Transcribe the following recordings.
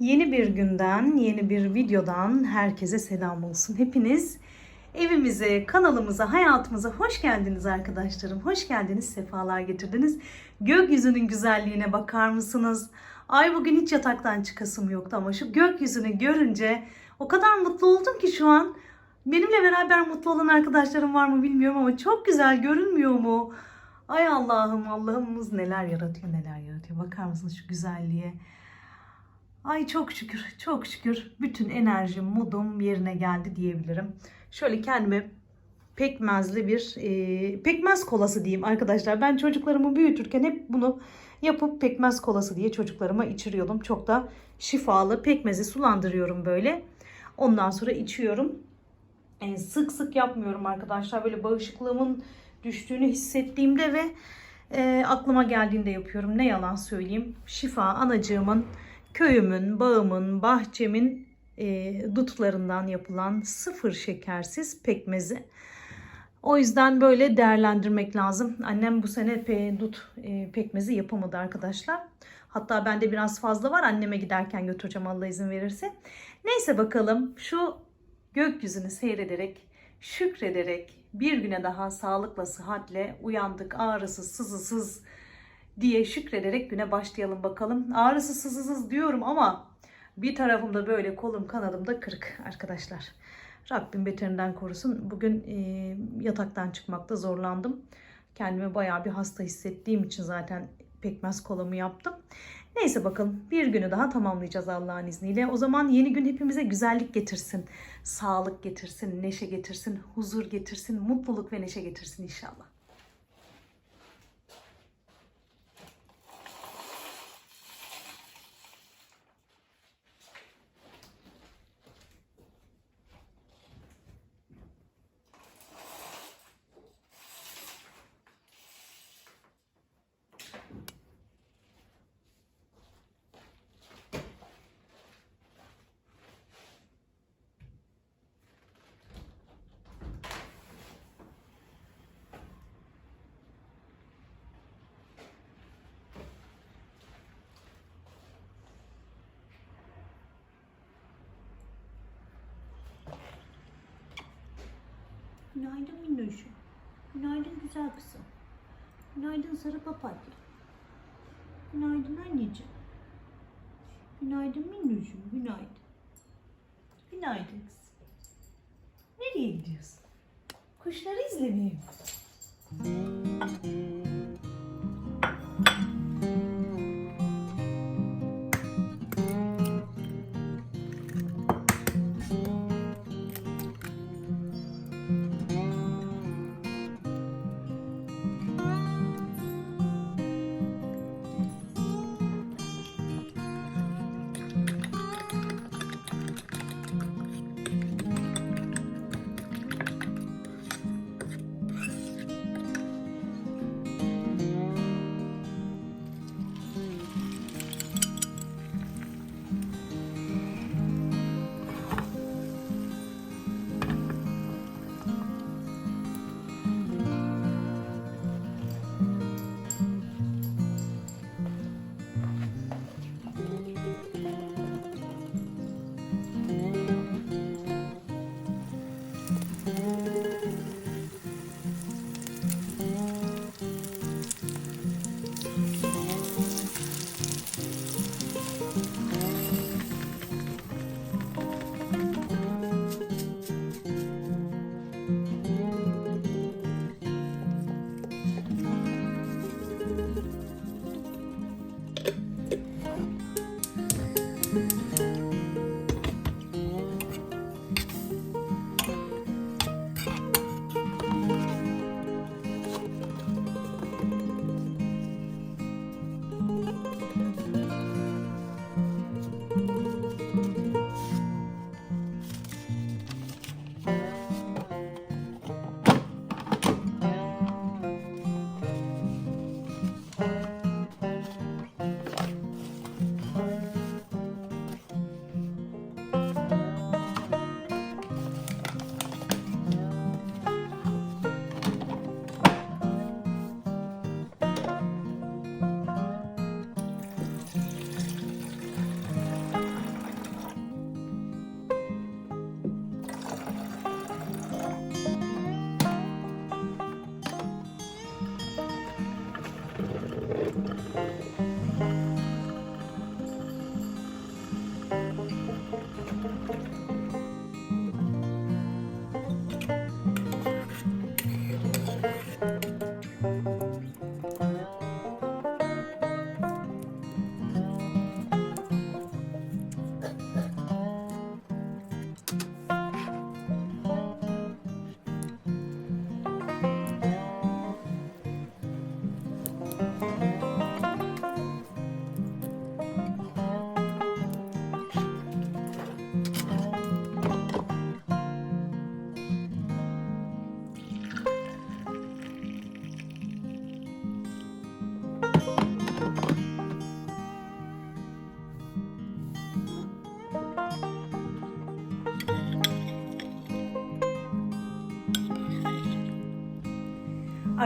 Yeni bir günden, yeni bir videodan herkese selam olsun. Hepiniz evimize, kanalımıza, hayatımıza hoş geldiniz arkadaşlarım. Hoş geldiniz, sefalar getirdiniz. Gökyüzünün güzelliğine bakar mısınız? Ay bugün hiç yataktan çıkasım yoktu ama şu gökyüzünü görünce o kadar mutlu oldum ki şu an. Benimle beraber mutlu olan arkadaşlarım var mı bilmiyorum ama çok güzel görünmüyor mu? Ay Allah'ım Allah'ımız neler yaratıyor neler yaratıyor. Bakar mısınız şu güzelliğe? Ay çok şükür, çok şükür bütün enerjim, modum yerine geldi diyebilirim. Şöyle kendime pekmezli bir e, pekmez kolası diyeyim arkadaşlar. Ben çocuklarımı büyütürken hep bunu yapıp pekmez kolası diye çocuklarıma içiriyordum. Çok da şifalı pekmezi sulandırıyorum böyle. Ondan sonra içiyorum. E, sık sık yapmıyorum arkadaşlar. Böyle bağışıklığımın düştüğünü hissettiğimde ve e, aklıma geldiğinde yapıyorum. Ne yalan söyleyeyim. Şifa anacığımın köyümün, bağımın, bahçemin e, dutlarından yapılan sıfır şekersiz pekmezi. O yüzden böyle değerlendirmek lazım. Annem bu sene pe, dut e, pekmezi yapamadı arkadaşlar. Hatta bende biraz fazla var. Anneme giderken götüreceğim Allah izin verirse. Neyse bakalım şu gökyüzünü seyrederek, şükrederek bir güne daha sağlıkla, sıhhatle uyandık. Ağrısız, sızısız, diye şükrederek güne başlayalım bakalım. Ağrısız sızısız diyorum ama bir tarafımda böyle kolum kanadımda kırık arkadaşlar. Rabbim beterinden korusun. Bugün e, yataktan çıkmakta zorlandım. Kendimi bayağı bir hasta hissettiğim için zaten pekmez kolamı yaptım. Neyse bakalım bir günü daha tamamlayacağız Allah'ın izniyle. O zaman yeni gün hepimize güzellik getirsin. Sağlık getirsin, neşe getirsin, huzur getirsin, mutluluk ve neşe getirsin inşallah. Günaydın minnoşum. Günaydın güzel kızım. Günaydın sarı papatya. Günaydın anneciğim. Günaydın minnoşum. Günaydın. Günaydın kızım. Nereye gidiyorsun? Kuşları izlemeye mi?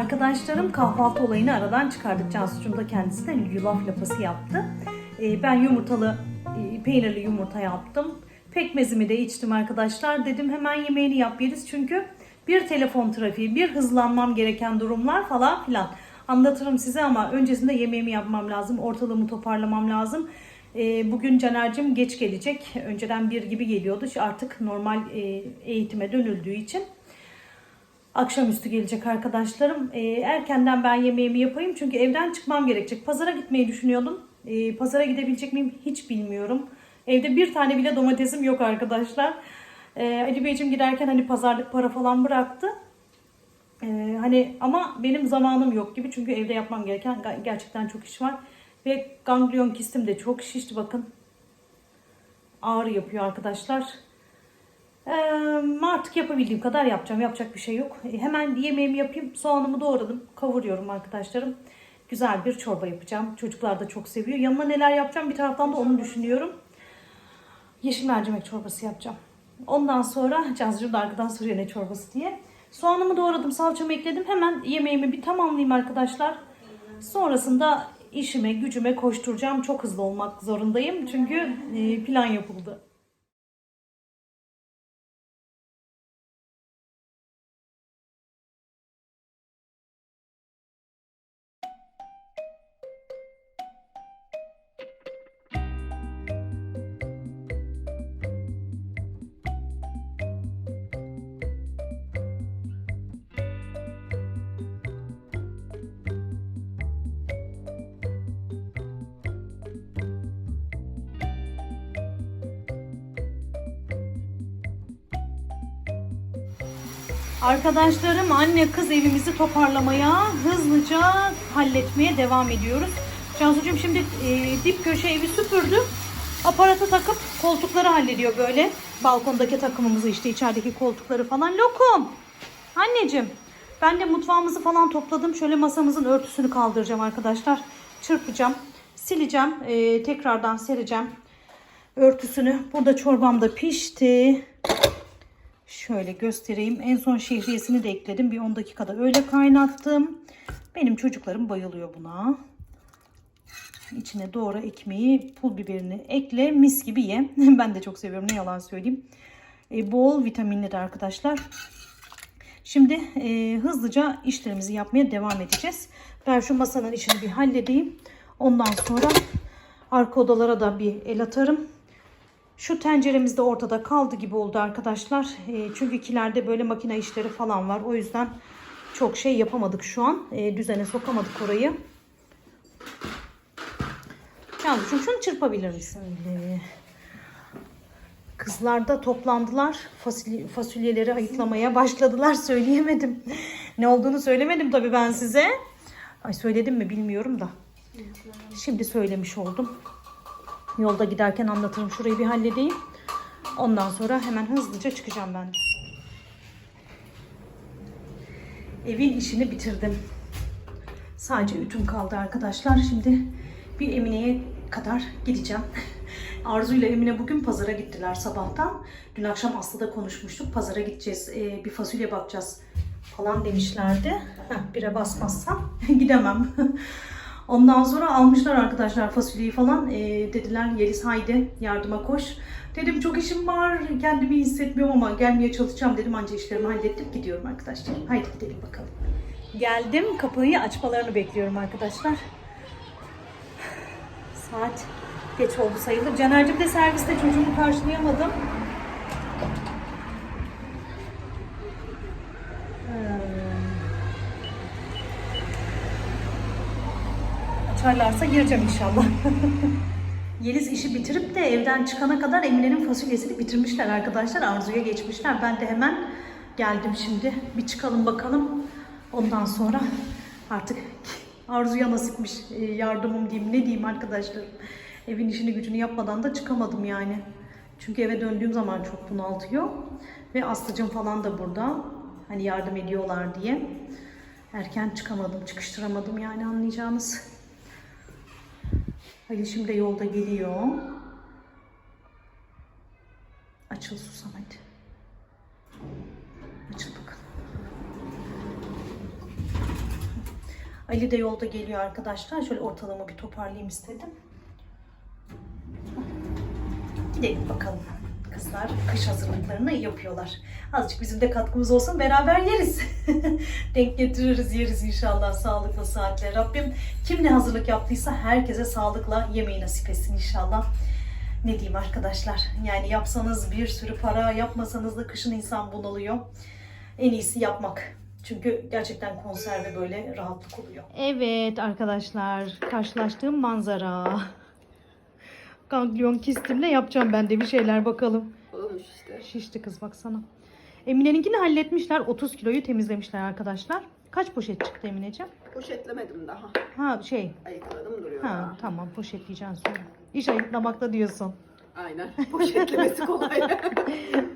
Arkadaşlarım kahvaltı olayını aradan çıkardık. Cansu'cum da kendisi de yulaf lapası yaptı. Ee, ben yumurtalı, e, peynirli yumurta yaptım. Pekmezimi de içtim arkadaşlar. Dedim hemen yemeğini yap yeriz. Çünkü bir telefon trafiği, bir hızlanmam gereken durumlar falan filan. Anlatırım size ama öncesinde yemeğimi yapmam lazım. Ortalığımı toparlamam lazım. Ee, bugün Caner'cim geç gelecek. Önceden bir gibi geliyordu. Şu Artık normal e, eğitime dönüldüğü için akşamüstü gelecek arkadaşlarım. Ee, erkenden ben yemeğimi yapayım çünkü evden çıkmam gerekecek. Pazara gitmeyi düşünüyordum. Ee, pazara gidebilecek miyim hiç bilmiyorum. Evde bir tane bile domatesim yok arkadaşlar. Ee, Ali Beyciğim giderken hani pazarlık para falan bıraktı. Ee, hani ama benim zamanım yok gibi çünkü evde yapmam gereken gerçekten çok iş var. Ve ganglion kistim de çok şişti bakın. Ağrı yapıyor arkadaşlar. Ee, artık yapabildiğim kadar yapacağım. Yapacak bir şey yok. Ee, hemen yemeğimi yapayım. Soğanımı doğradım. Kavuruyorum arkadaşlarım. Güzel bir çorba yapacağım. Çocuklar da çok seviyor. Yanına neler yapacağım bir taraftan da onu düşünüyorum. Yeşil mercimek çorbası yapacağım. Ondan sonra Cansu'cum da arkadan soruyor ne çorbası diye. Soğanımı doğradım, salçamı ekledim. Hemen yemeğimi bir tamamlayayım arkadaşlar. Sonrasında işime, gücüme koşturacağım. Çok hızlı olmak zorundayım. Çünkü e, plan yapıldı. Arkadaşlarım anne kız evimizi toparlamaya, hızlıca halletmeye devam ediyoruz. Cansucuğum şimdi e, dip köşe evi süpürdü. Aparatı takıp koltukları hallediyor böyle. Balkondaki takımımızı işte içerideki koltukları falan. Lokum. Anneciğim ben de mutfağımızı falan topladım. Şöyle masamızın örtüsünü kaldıracağım arkadaşlar. Çırpacağım. Sileceğim. e, tekrardan sereceğim örtüsünü. Burada çorbam da pişti. Şöyle göstereyim. En son şehriyesini de ekledim. Bir 10 dakikada öyle kaynattım. Benim çocuklarım bayılıyor buna. İçine doğra ekmeği, pul biberini ekle. Mis gibi ye. ben de çok seviyorum. Ne yalan söyleyeyim. E, bol vitaminli de arkadaşlar. Şimdi e, hızlıca işlerimizi yapmaya devam edeceğiz. Ben şu masanın işini bir halledeyim. Ondan sonra arka odalara da bir el atarım. Şu tenceremiz de ortada kaldı gibi oldu arkadaşlar. E, çünkü kilerde böyle makine işleri falan var. O yüzden çok şey yapamadık şu an. E, düzene sokamadık orayı. Yavrucuğum şunu çırpabilir misin? Öyle. Kızlar da toplandılar. Fasulye, fasulyeleri ayıklamaya başladılar. Söyleyemedim. Ne olduğunu söylemedim tabii ben size. Ay söyledim mi bilmiyorum da. Şimdi söylemiş oldum. Yolda giderken anlatırım. Şurayı bir halledeyim. Ondan sonra hemen hızlıca çıkacağım ben. Evin işini bitirdim. Sadece ütüm kaldı arkadaşlar. Şimdi bir Emine'ye kadar gideceğim. Arzu ile Emine bugün pazara gittiler sabahtan. Dün akşam Aslı'da konuşmuştuk. Pazara gideceğiz, ee, bir fasulye bakacağız falan demişlerdi. Heh, bire basmazsam gidemem. Ondan sonra almışlar arkadaşlar fasulyeyi falan. Ee, dediler Yeliz haydi yardıma koş. Dedim çok işim var. Kendimi hissetmiyorum ama gelmeye çalışacağım dedim. Anca işlerimi hallettim. Gidiyorum arkadaşlar. Haydi gidelim bakalım. Geldim. Kapıyı açmalarını bekliyorum arkadaşlar. Saat geç oldu sayılır. Caner'cim de serviste çocuğumu karşılayamadım. Açarlarsa gireceğim inşallah. Yeliz işi bitirip de evden çıkana kadar Emine'nin fasulyesini bitirmişler arkadaşlar. Arzu'ya geçmişler. Ben de hemen geldim şimdi. Bir çıkalım bakalım. Ondan sonra artık Arzu'ya nasipmiş e, yardımım diyeyim ne diyeyim arkadaşlar. Evin işini gücünü yapmadan da çıkamadım yani. Çünkü eve döndüğüm zaman çok bunaltıyor. Ve Aslıcım falan da burada. Hani yardım ediyorlar diye. Erken çıkamadım, çıkıştıramadım yani anlayacağınız. Halil şimdi yolda geliyor. Açıl susam hadi. Açıl bakalım. Ali de yolda geliyor arkadaşlar. Şöyle ortalama bir toparlayayım istedim. Gidelim bakalım. Kızlar kış hazırlıklarını yapıyorlar. Azıcık bizim de katkımız olsun beraber yeriz. Denk getiririz yeriz inşallah sağlıkla saatle. Rabbim kim ne hazırlık yaptıysa herkese sağlıkla yemeği nasip etsin inşallah. Ne diyeyim arkadaşlar yani yapsanız bir sürü para yapmasanız da kışın insan bunalıyor. En iyisi yapmak. Çünkü gerçekten konserve böyle rahatlık oluyor. Evet arkadaşlar karşılaştığım manzara. Ganglion kistimle yapacağım ben de bir şeyler bakalım. Olmuş işte. Şişti kız baksana. Emine'ninkini halletmişler. 30 kiloyu temizlemişler arkadaşlar. Kaç poşet çıktı Emineciğim? Poşetlemedim daha. Ha şey. Ayıkladım duruyor. Ha daha. tamam poşetleyeceksin sonra. İş ayıklamakta diyorsun. Aynen. Poşetlemesi kolay.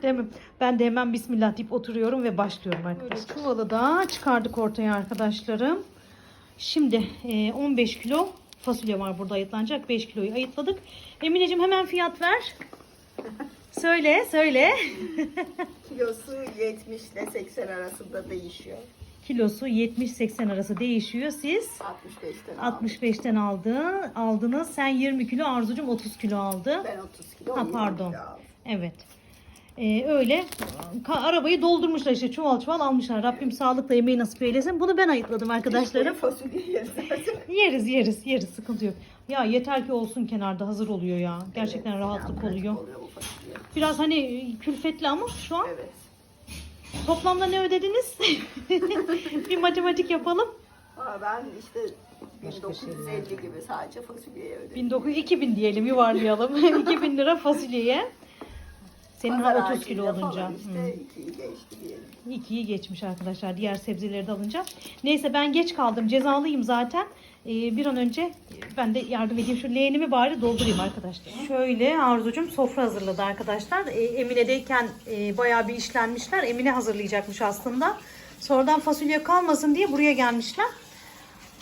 Değil mi? Ben de hemen Bismillah deyip oturuyorum ve başlıyorum arkadaşlar. Çuvalı da çıkardık ortaya arkadaşlarım. Şimdi e, 15 kilo fasulye var burada ayıtlanacak. 5 kiloyu ayıtladık. Emineciğim hemen fiyat ver. Söyle söyle. Kilosu 70 ile 80 arasında değişiyor. Kilosu 70-80 arası değişiyor. Siz 65'ten aldım. 65'ten aldı, aldınız. Sen 20 kilo, Arzucum 30 kilo aldı. Ben 30 kilo. Ha, 20 pardon. kilo aldım. Evet. Ee, öyle arabayı doldurmuşlar işte çuval çuval almışlar. Rabbim sağlıkla yemeği nasip eylesin. Bunu ben ayıtladım arkadaşlarım. Yeriz. Yeriz yeriz sıkıntı yok. Ya yeter ki olsun kenarda hazır oluyor ya. Gerçekten Evet, rahatlık oluyor. oluyor. Biraz hani külfetli ama şu an Evet. toplamda ne ödediniz? bir matematik yapalım. Aa, ben işte 1950 gibi sadece fasulyeye ödedim. 1900 2000 diyelim yuvarlayalım. 2000 lira fasulyeye. Senin ha 30 kilo ağacıyla olunca. Falan işte ikiyi geçti diyelim. Geçmiş arkadaşlar. Diğer sebzeleri de alınca. Neyse ben geç kaldım. Cezalıyım zaten. Ee, bir an önce ben de yardım edeyim. Şu leğenimi bari doldurayım arkadaşlar. Şöyle Arzucum sofra hazırladı arkadaşlar. Ee, Emine'deyken e, bayağı bir işlenmişler. Emine hazırlayacakmış aslında. Sonradan fasulye kalmasın diye buraya gelmişler.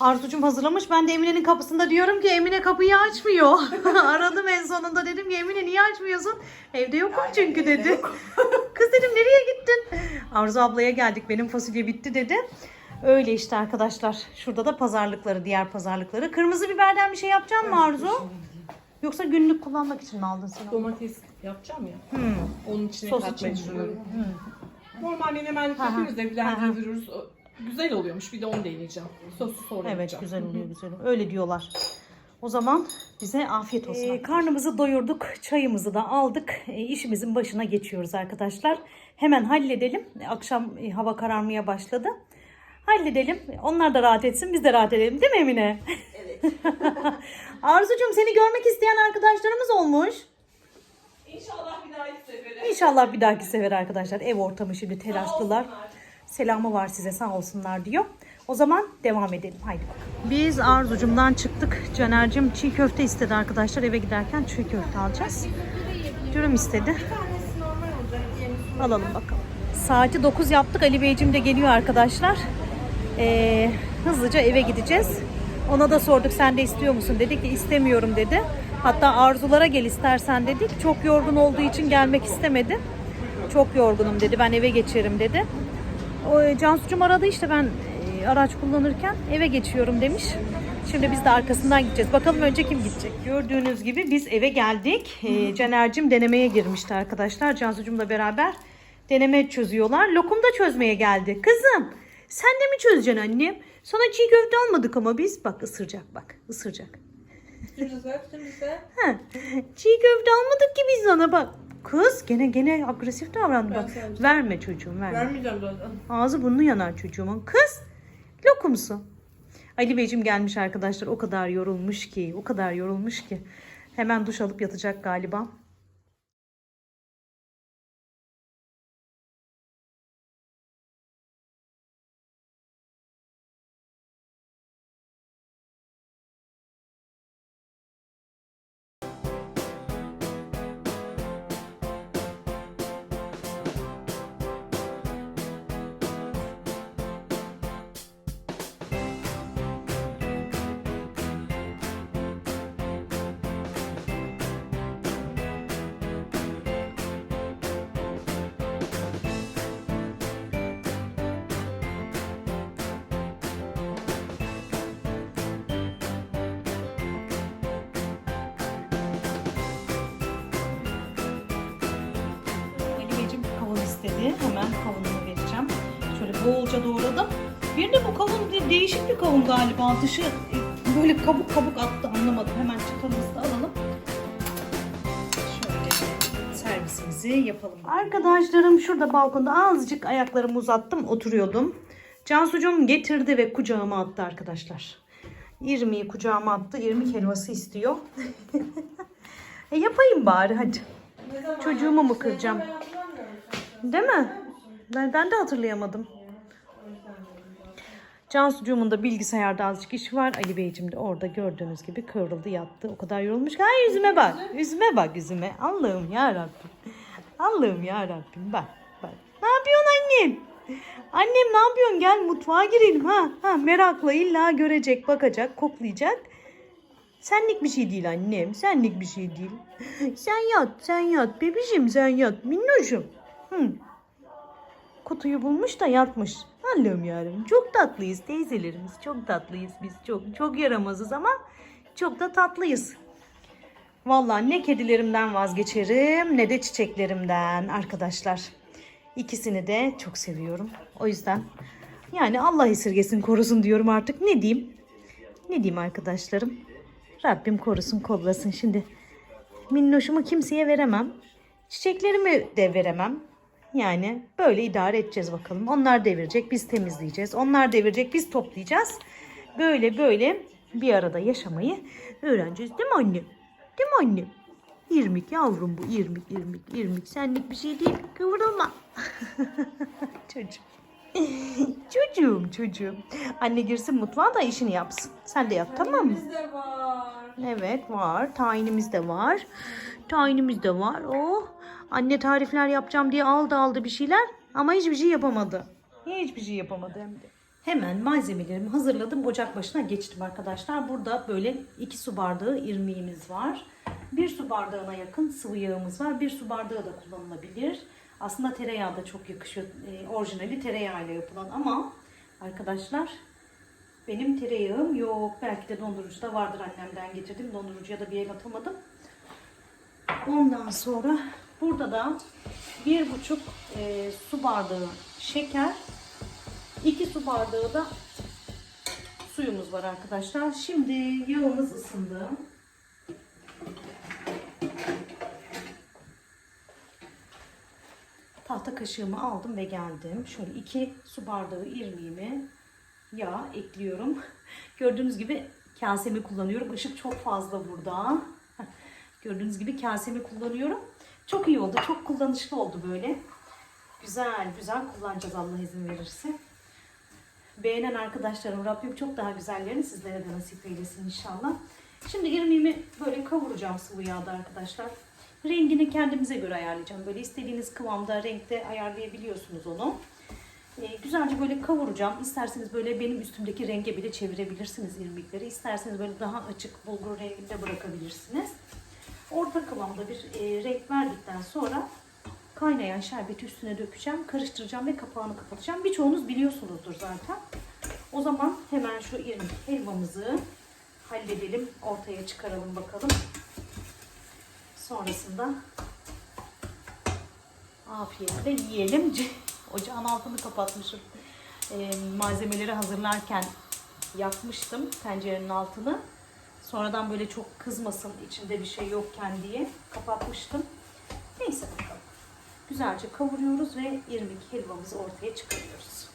Arzucum hazırlamış. Ben de Emine'nin kapısında diyorum ki Emine kapıyı açmıyor. Aradım en sonunda dedim ki Emine niye açmıyorsun? Evde yokum çünkü evde dedi. yok. Kız dedim nereye gittin? Arzu ablaya geldik benim fasulye bitti dedi. Öyle işte arkadaşlar. Şurada da pazarlıkları, diğer pazarlıkları. Kırmızı biberden bir şey yapacaksın mı Arzu? Yoksa günlük kullanmak için mi aldın sen? onu? Domates yapacağım ya. Hmm. Onun içine Sos katmayı için. düşünüyorum. Hmm. Normal hı. yapıyoruz da. O Güzel oluyormuş. Bir de onu deneyeceğim. Sosu sonra Evet yapacağım. güzel oluyor güzel oluyor. Öyle diyorlar. O zaman bize afiyet olsun. Ee, karnımızı doyurduk, çayımızı da aldık. E, işimizin başına geçiyoruz arkadaşlar. Hemen halledelim. Akşam e, hava kararmaya başladı. Halledelim. Onlar da rahat etsin, biz de rahat edelim. Değil mi Emine? Evet. Arzucuğum seni görmek isteyen arkadaşlarımız olmuş. İnşallah bir dahaki sefere. İnşallah bir dahaki sefer arkadaşlar. Ev ortamı şimdi telaşlılar. Selamı var size sağ olsunlar diyor. O zaman devam edelim. Haydi bakalım. Biz Arzucum'dan çıktık. Caner'cim çiğ köfte istedi arkadaşlar. Eve giderken çiğ köfte alacağız. Dürüm istedi. Alalım bakalım. Saati 9 yaptık. Ali Beyciğim de geliyor arkadaşlar. Ee, hızlıca eve gideceğiz. Ona da sorduk sen de istiyor musun? Dedi ki istemiyorum dedi. Hatta arzulara gel istersen dedik. Çok yorgun olduğu için gelmek istemedi. Çok yorgunum dedi. Ben eve geçerim dedi. O Cansu'cum aradı işte ben e, araç kullanırken eve geçiyorum demiş. Şimdi biz de arkasından gideceğiz. Bakalım önce kim gidecek? Gördüğünüz gibi biz eve geldik. E, Caner'cim denemeye girmişti arkadaşlar. Cansu'cumla beraber deneme çözüyorlar. Lokum da çözmeye geldi. Kızım sen de mi çözeceksin annem? Sana çiğ köfte almadık ama biz. Bak ısıracak bak ısıracak. Üstümüze, üstümüze. Ha, çiğ köfte almadık ki biz sana bak. Kız gene gene agresif davrandı Ben bak. sadece- Verme çocuğum verme. Vermeyeceğim zaten. Ağzı burnu yanar çocuğumun. Kız lokumsu. Ali Beyciğim gelmiş arkadaşlar. O kadar yorulmuş ki. O kadar yorulmuş ki. Hemen duş alıp yatacak galiba. İstedi. Hemen kavunumu vereceğim. Şöyle bolca doğradım. Bir de bu kavun de- değişik bir kavun galiba. Dışı e, böyle kabuk kabuk attı anlamadım. Hemen çatalımızı da alalım. Şöyle servisimizi yapalım. Arkadaşlarım şurada balkonda azıcık ayaklarımı uzattım oturuyordum. Cansucuğum getirdi ve kucağıma attı arkadaşlar. İrmiği kucağıma attı. İrmik helvası istiyor. e yapayım bari hadi. Çocuğumu mu kıracağım? Değil mi? Ben, ben de hatırlayamadım. Cansucuğumun da bilgisayarda azıcık işi var. Ali Beyciğim de orada gördüğünüz gibi kıvrıldı yattı. O kadar yorulmuş ki. Ay yüzüme bak. Yüzüme bak yüzüme. Allah'ım ya Rabbim. Allah'ım ya Rabbim. Bak bak. Ne yapıyorsun annem? Annem ne yapıyorsun? Gel mutfağa girelim ha. Ha merakla illa görecek, bakacak, koklayacak. Senlik bir şey değil annem. Senlik bir şey değil. Sen yat, sen yat. Bebişim sen yat. Minnoşum. Hı. Kutuyu bulmuş da yatmış. Allah'ım yarabbim. Çok tatlıyız teyzelerimiz. Çok tatlıyız biz. Çok çok yaramazız ama çok da tatlıyız. Vallahi ne kedilerimden vazgeçerim ne de çiçeklerimden arkadaşlar. İkisini de çok seviyorum. O yüzden yani Allah esirgesin korusun diyorum artık. Ne diyeyim? Ne diyeyim arkadaşlarım? Rabbim korusun kollasın şimdi. Minnoşumu kimseye veremem. Çiçeklerimi de veremem. Yani böyle idare edeceğiz bakalım. Onlar devirecek, biz temizleyeceğiz. Onlar devirecek, biz toplayacağız. Böyle böyle bir arada yaşamayı öğreneceğiz. Değil mi anne? Değil mi anne? İrmik yavrum bu irmik irmik irmik senlik bir şey değil kıvrılma. Çocuğum. çocuğum çocuğum. Anne girsin mutfağa da işini yapsın. Sen de yap tamam mı? Bizde var. Evet var. Tayinimiz de var. Tayinimiz de var. Oh. Anne tarifler yapacağım diye aldı aldı bir şeyler ama hiçbir şey yapamadı. Hiçbir şey yapamadı hem de. Hemen malzemelerimi hazırladım. Ocak başına geçtim arkadaşlar. Burada böyle 2 su bardağı irmiğimiz var. 1 su bardağına yakın sıvı yağımız var. 1 su bardağı da kullanılabilir. Aslında tereyağı da çok yakışıyor. Ee, orijinali tereyağıyla yapılan ama arkadaşlar benim tereyağım yok. Belki de dondurucuda vardır annemden getirdim. Dondurucuya da bir el atamadım. Ondan sonra burada da bir buçuk e, su bardağı şeker, iki su bardağı da suyumuz var arkadaşlar. Şimdi yağımız ısındı. Tahta kaşığımı aldım ve geldim. Şöyle iki su bardağı irmiğimi yağ ekliyorum. Gördüğünüz gibi kasemi kullanıyorum. Işık çok fazla burada. Gördüğünüz gibi kasemi kullanıyorum. Çok iyi oldu. Çok kullanışlı oldu böyle. Güzel güzel kullanacağız Allah izin verirse. Beğenen arkadaşlarım Rabbim çok daha güzellerini sizlere de nasip eylesin inşallah. Şimdi irmiğimi böyle kavuracağım sıvı yağda arkadaşlar. Rengini kendimize göre ayarlayacağım. Böyle istediğiniz kıvamda, renkte ayarlayabiliyorsunuz onu. Ee, güzelce böyle kavuracağım. İsterseniz böyle benim üstümdeki renge bile çevirebilirsiniz irmikleri. İsterseniz böyle daha açık bulgur renginde bırakabilirsiniz. Orta kıvamda bir e, renk verdikten sonra kaynayan şerbeti üstüne dökeceğim, karıştıracağım ve kapağını kapatacağım. Birçoğunuz biliyorsunuzdur zaten. O zaman hemen şu irmik helvamızı halledelim, ortaya çıkaralım bakalım. Sonrasında afiyetle yiyelim. Ocağın altını kapatmışım. Ee, malzemeleri hazırlarken yakmıştım tencerenin altını. Sonradan böyle çok kızmasın içinde bir şey yokken diye kapatmıştım. Neyse bakalım. Güzelce kavuruyoruz ve irmik helvamızı ortaya çıkarıyoruz.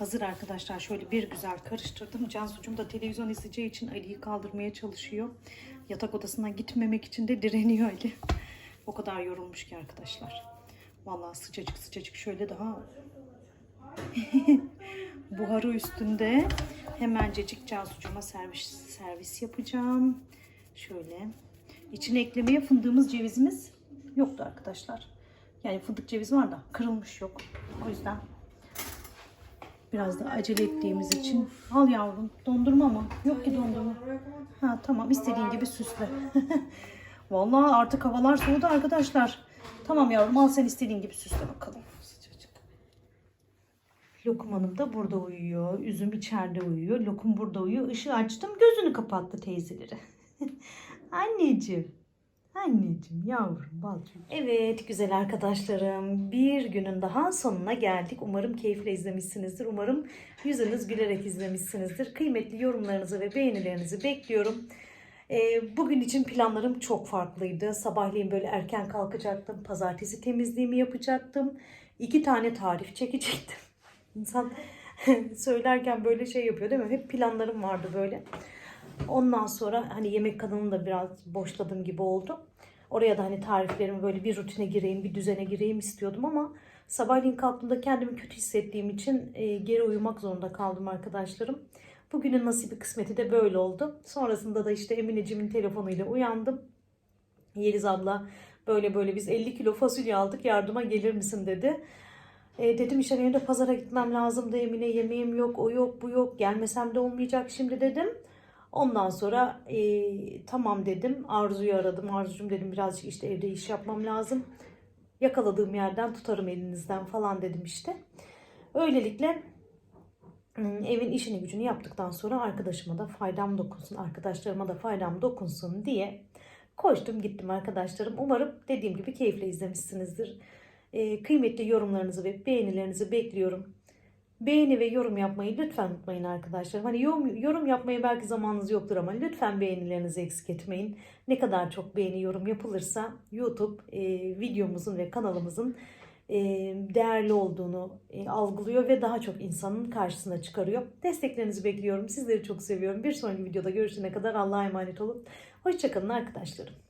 Hazır arkadaşlar. Şöyle bir güzel karıştırdım. Cansucuğum da televizyon izleyeceği için Ali'yi kaldırmaya çalışıyor. Yatak odasına gitmemek için de direniyor Ali. O kadar yorulmuş ki arkadaşlar. Vallahi sıcacık sıcacık şöyle daha buharı üstünde hemencecik Cansucuğuma servis, servis yapacağım. Şöyle. İçine eklemeye fındığımız cevizimiz yoktu arkadaşlar. Yani fındık cevizi var da kırılmış yok. O yüzden biraz da acele ettiğimiz için. Al yavrum dondurma mı? Yok ki dondurma. Ha tamam istediğin gibi süsle. Vallahi artık havalar soğudu arkadaşlar. Tamam yavrum al sen istediğin gibi süsle bakalım. Lokum Hanım da burada uyuyor. Üzüm içeride uyuyor. Lokum burada uyuyor. Işığı açtım gözünü kapattı teyzeleri. Anneciğim. Anneciğim yavrum balcığım. Evet güzel arkadaşlarım. Bir günün daha sonuna geldik. Umarım keyifle izlemişsinizdir. Umarım yüzünüz gülerek izlemişsinizdir. Kıymetli yorumlarınızı ve beğenilerinizi bekliyorum. Ee, bugün için planlarım çok farklıydı. Sabahleyin böyle erken kalkacaktım. Pazartesi temizliğimi yapacaktım. İki tane tarif çekecektim. İnsan söylerken böyle şey yapıyor değil mi? Hep planlarım vardı böyle. Ondan sonra hani yemek kanalını da biraz boşladığım gibi oldu. Oraya da hani tariflerimi böyle bir rutine gireyim, bir düzene gireyim istiyordum ama sabahleyin kalktığımda kendimi kötü hissettiğim için e, geri uyumak zorunda kaldım arkadaşlarım. Bugünün nasibi kısmeti de böyle oldu. Sonrasında da işte Emineciğimin telefonuyla uyandım. Yeliz abla böyle böyle biz 50 kilo fasulye aldık yardıma gelir misin dedi. E, dedim işte benim de pazara gitmem lazımdı Emine yemeğim yok o yok bu yok gelmesem de olmayacak şimdi dedim. Ondan sonra e, tamam dedim Arzu'yu aradım Arzu'cum dedim birazcık işte evde iş yapmam lazım. Yakaladığım yerden tutarım elinizden falan dedim işte. Öylelikle evin işini gücünü yaptıktan sonra arkadaşıma da faydam dokunsun, arkadaşlarıma da faydam dokunsun diye koştum gittim arkadaşlarım. Umarım dediğim gibi keyifle izlemişsinizdir. Ee, kıymetli yorumlarınızı ve beğenilerinizi bekliyorum. Beğeni ve yorum yapmayı lütfen unutmayın arkadaşlar. Hani yorum, yorum yapmaya belki zamanınız yoktur ama lütfen beğenilerinizi eksik etmeyin. Ne kadar çok beğeni yorum yapılırsa YouTube e, videomuzun ve kanalımızın e, değerli olduğunu e, algılıyor ve daha çok insanın karşısına çıkarıyor. Desteklerinizi bekliyorum. Sizleri çok seviyorum. Bir sonraki videoda görüşene kadar Allah'a emanet olun. Hoşçakalın arkadaşlarım.